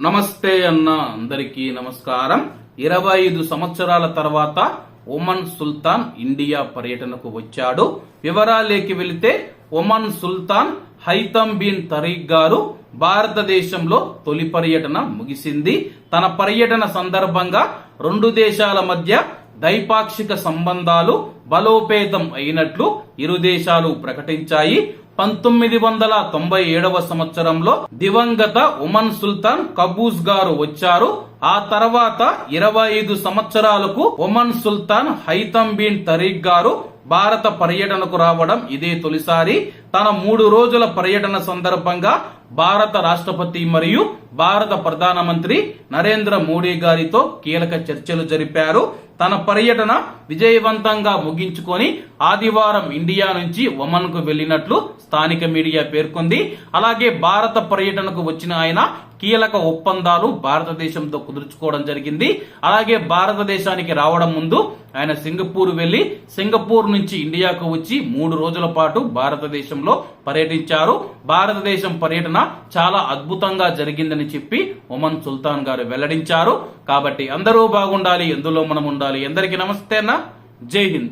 నమస్తే అన్న అందరికీ నమస్కారం. ఇరవై ఐదు సంవత్సరాల తర్వాత ఒమన్ సుల్తాన్ ఇండియా పర్యటనకు వచ్చాడు. వివరాలేకి వెళితే ఒమన్ సుల్తాన్ హైతమ్ బిన్ తరీక్ గారు భారతదేశంలో తొలి పర్యటన ముగిసింది. తన పర్యటన సందర్భంగా రెండు దేశాల మధ్య ద్వైపాక్షిక సంబంధాలు బలోపేతం అయినట్లు ఇరు దేశాలు ప్రకటించాయి. పంతొమ్మిది వందల తొంభై ఏడవ సంవత్సరంలో దివంగత ఉమన్ సుల్తాన్ కబూస్ గారు వచ్చారు. ఆ తర్వాత ఇరవై ఐదు సంవత్సరాలకు ఒమన్ సుల్తాన్ హైతమ్ బిన్ తరీక్ గారు భారత పర్యటనకు రావడం ఇదే తొలిసారి. తన మూడు రోజుల పర్యటన సందర్భంగా భారత రాష్ట్రపతి మరియు భారత ప్రధానమంత్రి నరేంద్ర మోడీ గారితో కీలక చర్చలు జరిపారు. తన పర్యటన విజయవంతంగా ముగించుకొని ఆదివారం ఇండియా నుంచి ఒమన్కు వెళ్ళినట్లు స్థానిక మీడియా పేర్కొంది. అలాగే భారత పర్యటనకు వచ్చిన ఆయన కీలక ఒప్పందాలు భారతదేశంతో కుదుర్చుకోవడం జరిగింది. అలాగే భారతదేశానికి రావడం ముందు ఆయన సింగపూర్ వెళ్ళి సింగపూర్ నుంచి ఇండియాకు వచ్చి మూడు రోజుల పాటు భారతదేశంలో పర్యటించారు. భారతదేశం పర్యటన చాలా అద్భుతంగా జరిగిందని చెప్పి ఒమన్ సుల్తాన్ గారు వెల్లడించారు. కాబట్టి అందరూ బాగుండాలి ఎందులో మనం ఉండాలి? ఎందరికీ నమస్తే అన్న. జై హింద్.